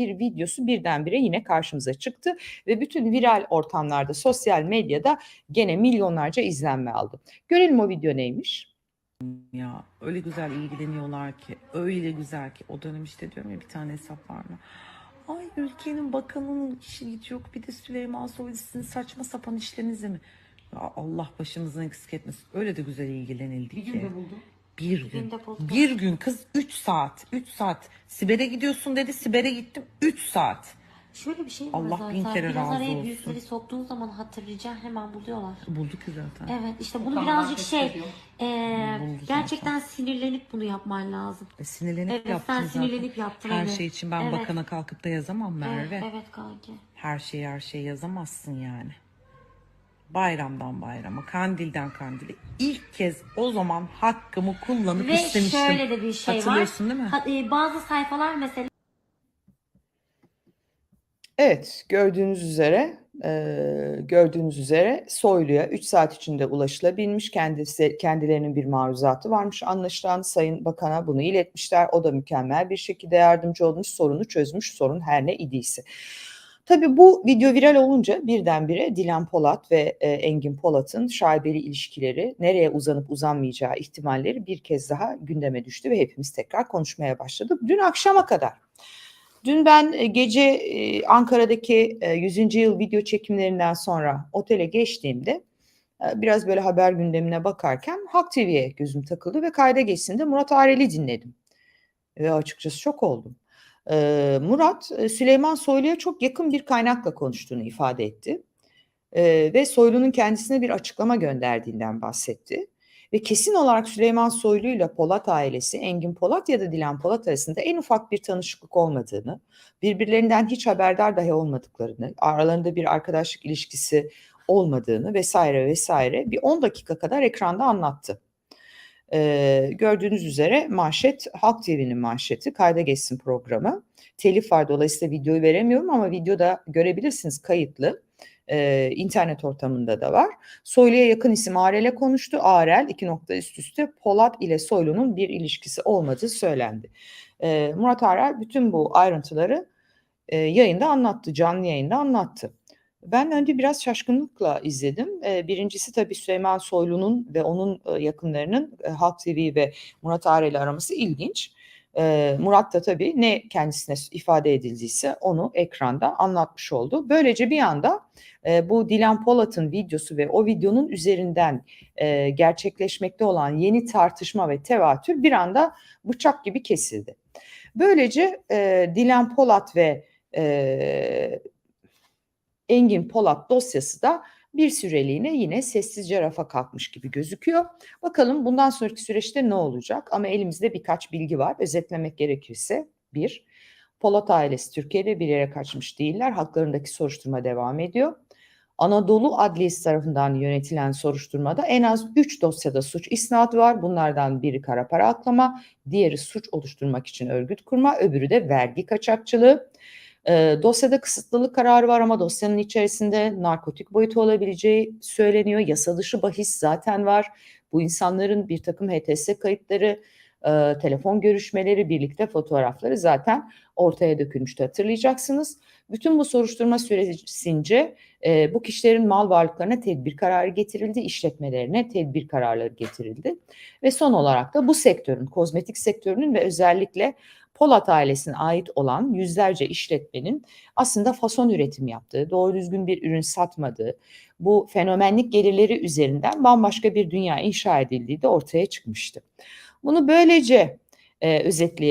bir videosu birdenbire yine karşımıza çıktı ve bütün viral ortamlarda, sosyal medyada gene milyonlarca izlenme aldı. Görelim o video neymiş? Ya öyle güzel ilgileniyorlar ki, öyle güzel ki. O dönem işte diyorum ya bir tane hesap var mı? Ay ülkenin bakanının işi gücü yok bir de Süleyman Soylu sizin saçma sapan işlerinize mi? Ya Allah başımızdan eksik etmesin. Öyle de güzel ilgilenildi Bir ki. Bir gün. günde buldu. Bir gün kız 3 saat. 3 saat. Siber'e gidiyorsun dedi. Siber'e gittim 3 saat. Şöyle bir şey var Allah zaten. bin kere Biraz razı araya olsun. büyükleri soktuğun zaman hatırlayacağın hemen buluyorlar. Bulduk ki zaten. Evet işte bunu birazcık şey ediyor. eee, Buldu gerçekten sinirlenip bunu yapman lazım. E, sinirlenip Evet, yaptım sen zaten. sinirlenip yaptın, Her evet. şey için ben Evet. bakana kalkıp da yazamam Merve. Evet, evet kanki. Her şeyi her şeyi yazamazsın yani. Bayramdan bayrama, kandilden kandile. İlk kez o zaman hakkımı kullanıp Ve istemiştim. şöyle de bir şey var. Hatırlıyorsun değil mi? Ha- e, bazı sayfalar mesela Evet, gördüğünüz üzere e, gördüğünüz üzere Soylu'ya 3 saat içinde ulaşılabilmiş. Kendisi kendilerinin bir maruzatı varmış. Anlaşılan Sayın Bakan'a bunu iletmişler. O da mükemmel bir şekilde yardımcı olmuş, sorunu çözmüş. Sorun her ne idiyse. Tabii bu video viral olunca birdenbire Dilan Polat ve e, Engin Polat'ın şaibeli ilişkileri nereye uzanıp uzanmayacağı ihtimalleri bir kez daha gündeme düştü ve hepimiz tekrar konuşmaya başladık. Dün akşama kadar. Dün ben e, gece e, Ankara'daki e, 100. yıl video çekimlerinden sonra otele geçtiğimde e, biraz böyle haber gündemine bakarken Halk TV'ye gözüm takıldı ve kayda geçtiğinde Murat Arel'i dinledim. Ve açıkçası şok oldum. Murat Süleyman Soylu'ya çok yakın bir kaynakla konuştuğunu ifade etti. Ve Soylu'nun kendisine bir açıklama gönderdiğinden bahsetti. Ve kesin olarak Süleyman Soylu ile Polat ailesi, Engin Polat ya da Dilan Polat arasında en ufak bir tanışıklık olmadığını, birbirlerinden hiç haberdar dahi olmadıklarını, aralarında bir arkadaşlık ilişkisi olmadığını vesaire vesaire bir 10 dakika kadar ekranda anlattı. Ee, gördüğünüz üzere manşet Halk TV'nin manşeti kayda geçsin programı. Telif var dolayısıyla videoyu veremiyorum ama videoda görebilirsiniz kayıtlı. Ee, internet ortamında da var. Soylu'ya yakın isim Arel'e konuştu. Arel iki nokta üst üste Polat ile Soylu'nun bir ilişkisi olmadığı söylendi. Ee, Murat Arel bütün bu ayrıntıları e, yayında anlattı, canlı yayında anlattı. Ben önce biraz şaşkınlıkla izledim. Birincisi tabii Süleyman Soylu'nun ve onun yakınlarının Halk TV ve Murat Arel'i araması ilginç. Murat da tabii ne kendisine ifade edildiyse onu ekranda anlatmış oldu. Böylece bir anda bu Dilan Polat'ın videosu ve o videonun üzerinden gerçekleşmekte olan yeni tartışma ve tevatür bir anda bıçak gibi kesildi. Böylece Dilan Polat ve Engin Polat dosyası da bir süreliğine yine sessizce rafa kalkmış gibi gözüküyor. Bakalım bundan sonraki süreçte ne olacak? Ama elimizde birkaç bilgi var. Özetlemek gerekirse bir, Polat ailesi Türkiye'de bir yere kaçmış değiller. Haklarındaki soruşturma devam ediyor. Anadolu Adliyesi tarafından yönetilen soruşturmada en az 3 dosyada suç isnadı var. Bunlardan biri kara para aklama, diğeri suç oluşturmak için örgüt kurma, öbürü de vergi kaçakçılığı. E, dosyada kısıtlılık kararı var ama dosyanın içerisinde narkotik boyutu olabileceği söyleniyor. Yasa dışı bahis zaten var. Bu insanların bir takım HTS kayıtları, e, telefon görüşmeleri, birlikte fotoğrafları zaten ortaya dökülmüştü hatırlayacaksınız. Bütün bu soruşturma süresince e, bu kişilerin mal varlıklarına tedbir kararı getirildi, işletmelerine tedbir kararları getirildi. Ve son olarak da bu sektörün, kozmetik sektörünün ve özellikle Polat ailesine ait olan yüzlerce işletmenin aslında fason üretim yaptığı, doğru düzgün bir ürün satmadığı, bu fenomenlik gelirleri üzerinden bambaşka bir dünya inşa edildiği de ortaya çıkmıştı. Bunu böylece e, özetleyelim.